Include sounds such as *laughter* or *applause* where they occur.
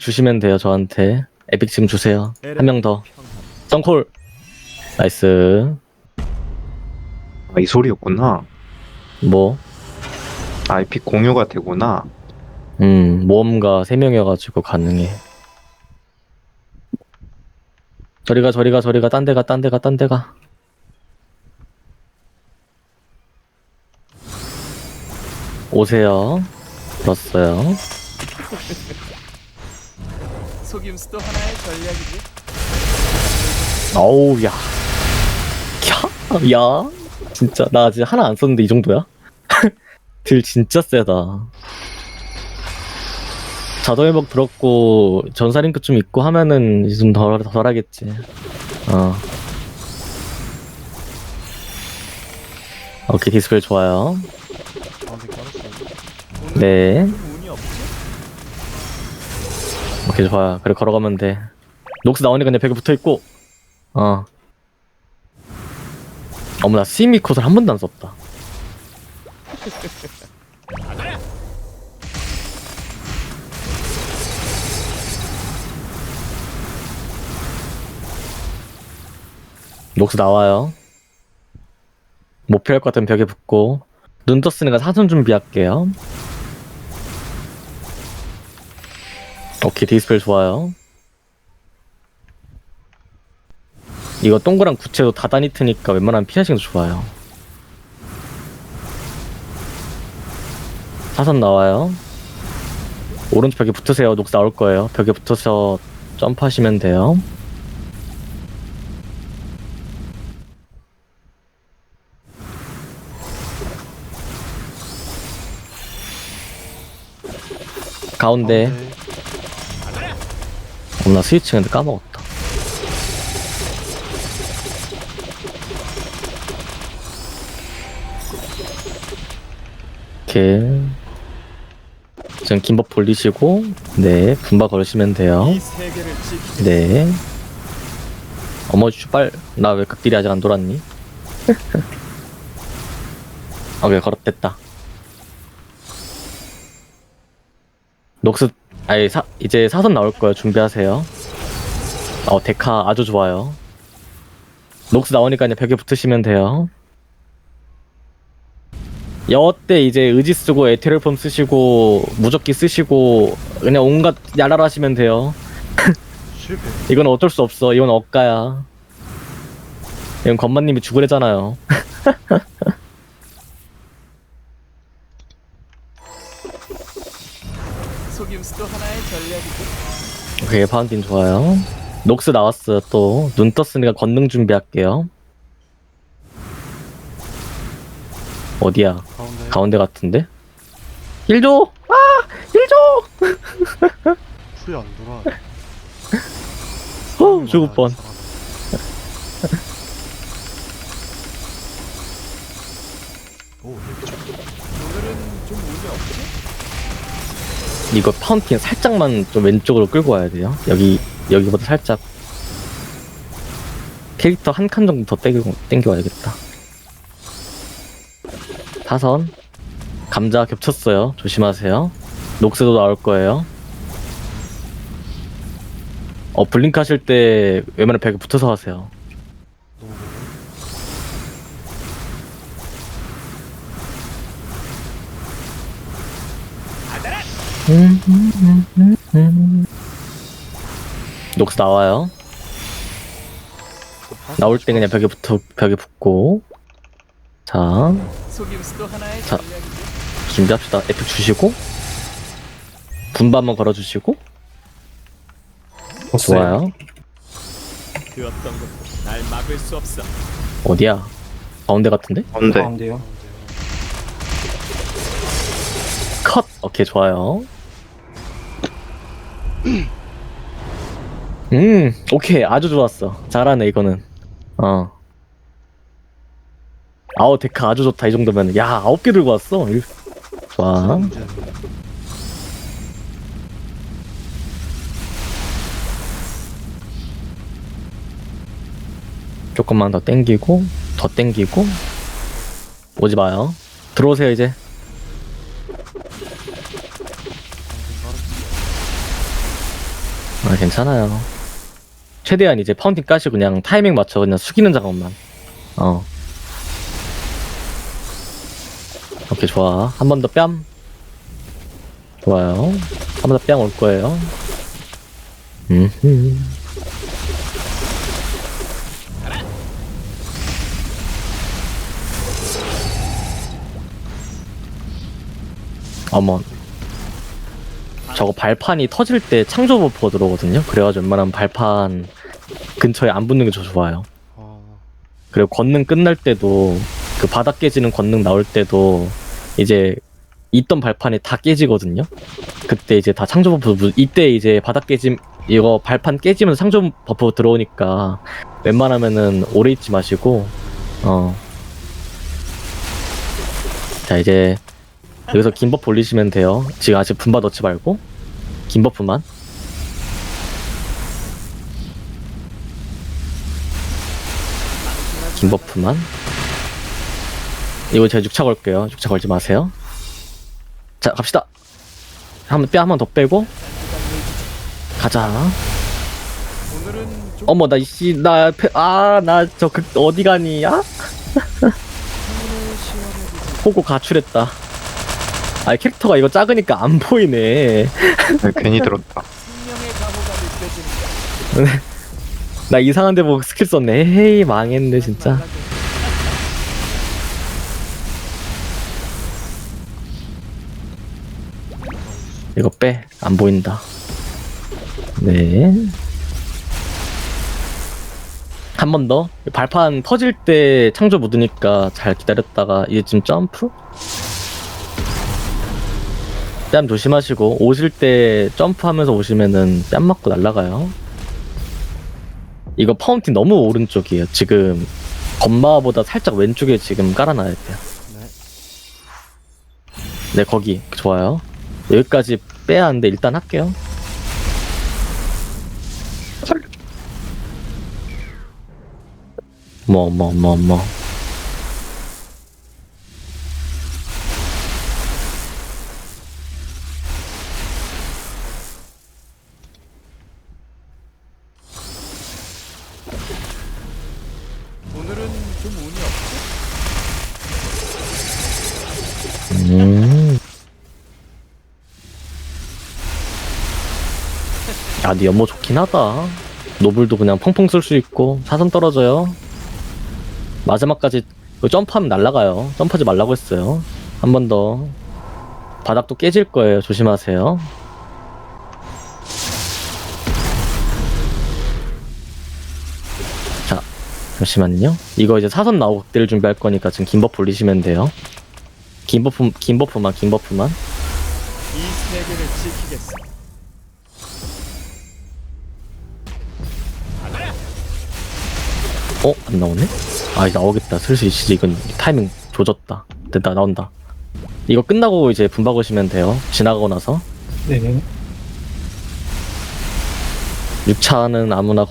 주시면 돼요 저한테 에픽 지금 주세요 한 명 더 썬콜 나이스 아, 이 소리였구나. 뭐 IP 공유가 되구나. 음, 모험가 3명이어가지고 가능해. 저리가, 저리가, 저리가, 딴 데가, 딴 데가, 딴 데가. 오세요. 들었어요. *laughs* 속임수도 하나의 전략이지. 어우, 야. 캬, 야. 진짜, 나 아직 하나 안 썼는데 이 정도야? *laughs* 딜 진짜 세다. 자동회복 들었고, 전사링크 좀 있고 하면은 좀 덜, 덜 하겠지. 어. 오케이, 디스플레이 좋아요. 깔았어요. 네. 오케이, 좋아요. 그래, 걸어가면 돼. 녹스 나오니까 그냥 벽에 붙어 있고, 어. 어머나, 스미콧을한 번도 안 썼다. 녹스 나와요. 못 피할 것 같으면 벽에 붙고, 눈 떴으니까 사선 준비할게요. 오케이, 디스플레이 좋아요. 이거 동그란 구체도 다단히 트니까 웬만하면 피하시는 게 좋아요. 사선 나와요. 오른쪽 벽에 붙으세요. 녹스 나올 거예요. 벽에 붙어서 점프하시면 돼요. 가운데. 어, 나 스위치 근데 까먹었다. 이렇게. 지금 긴 법 돌리시고, 네, 분바 걸으시면 돼요. 네. 어머, 슈발, 나 왜 극딜이 아직 안 돌았니? *laughs* 오케이, 걸었됐다. 녹스, 아니, 사, 이제 사선 나올 거예요. 준비하세요. 어, 데카 아주 좋아요. 녹스 나오니까 이제 벽에 붙으시면 돼요. 여때 이제 의지 쓰고 에테르 폼 쓰시고 무적기 쓰시고 그냥 온갖 야랄 하시면 돼요. *laughs* 이건 어쩔 수 없어. 이건 억가야. 이건 건마님이 죽으래잖아요. *laughs* 속임수도 하나의 전략이지. 오케이, 파운틴 좋아요. 녹스 나왔어요, 또. 눈 떴으니까 건능 준비할게요. 어디야? 가운데. 가운데 같은데? 1조! 아! 1조! 풀이 안 돌아. *laughs* 어, 죽을 뻔. 오, 이렇게 좀. 오늘은 좀 운이 없지? 이거 파운틴 살짝만 좀 왼쪽으로 끌고 와야 돼요. 여기, 여기보다 살짝. 캐릭터 한 칸 정도 더 땡겨, 땡겨와야겠다. 타선. 감자 겹쳤어요. 조심하세요. 녹스도 나올 거예요. 어, 블링크 하실 때 웬만하면 벽에 붙어서 하세요. 녹스 나와요. 나올 때 그냥 벽에 붙어, 벽에 붙고. 자, 자. 준비합시다. 에픽 주시고. 분바 한번 걸어주시고. 좋아요. 그 어떤 것도 날 막을 수 없어. 어디야? 가운데 같은데? 뭔데? 가운데요. 컷! 오케이, 좋아요. 음, 오케이. 아주 좋았어. 잘하네, 이거는. 어. 아우, 데카 아주 좋다, 이 정도면. 야, 아홉 개 들고 왔어. 일- 좋아. 조금만 더 땡기고, 더 땡기고. 오지 마요. 들어오세요, 이제. 아, 괜찮아요. 최대한 이제 파운틴 까시고 그냥 타이밍 맞춰 그냥 숙이는 작업만. 어. 오케이, 좋아. 한 번 더 뺨. 좋아요. 한 번 더 뺨 올 거예요. 음. 어머. 저거 발판이 터질 때 창조 버퍼 들어오거든요. 그래가지고 웬만하면 발판 근처에 안 붙는 게더 좋아요. 아 그리고 권능 끝날 때도 그 바닥 깨지는 권능 나올 때도 이제 있던 발판이 다 깨지거든요. 그때 이제 다 창조 버프 무- 이때 이제 바닥 깨짐 이거 발판 깨지면서 창조 버프 들어오니까 웬만하면은 오래 있지 마시고 어. 자 이제 여기서 긴 버프 올리시면 돼요. 지금 아직 분바 넣지 말고 긴 버프만. 긴 버프만. 이거 제가 6차 걸게요. 6차 걸지 마세요. 자, 갑시다. 한번 뼈 한 번 더 빼고. 가자. 어머, 나, 이씨, 나, 패- 아, 나, 저, 그, 어디 가니, 야? 시원해주세요. *laughs* 호구 가출했다. 아, 캐릭터가 이거 작으니까 안 보이네. 네, 괜히 들었다. *laughs* 나 이상한 데 보고 스킬 썼네. 에이, 망했네, 진짜. 이거 빼. 안 보인다. 네. 한 번 더. 발판 터질 때 창조 묻으니까 잘 기다렸다가 이제 지금 점프? 뺨 조심하시고 오실 때 점프하면서 오시면은 뺨 맞고 날아가요. 이거 파운틴 너무 오른쪽이에요. 지금 건마보다 살짝 왼쪽에 지금 깔아놔야 돼요. 네. 네, 거기 좋아요. 여기까지 빼야 하는데 일단 할게요. 뭐, 뭐, 뭐, 뭐. 야, 네 연모 좋긴 하다. 노블도 그냥 펑펑 쓸 수 있고 사선 떨어져요. 마지막까지 그 점프하면 날아가요. 점프하지 말라고 했어요. 한 번 더. 바닥도 깨질 거예요. 조심하세요. 자, 잠시만요. 이거 이제 사선 나오고 극대를 준비할 거니까 지금 긴 버프 올리시면 돼요. 긴 버프, 긴 버프만, 긴 버프만. 이 세계를 지키겠어. 어? 안 나오네? 아, 이제 나오겠다. 슬슬 이제 이건 타이밍 조졌다. 됐다, 나온다. 이거 끝나고 이제 분박 오시면 돼요. 지나가고 나서. 네네. 6차는 아무나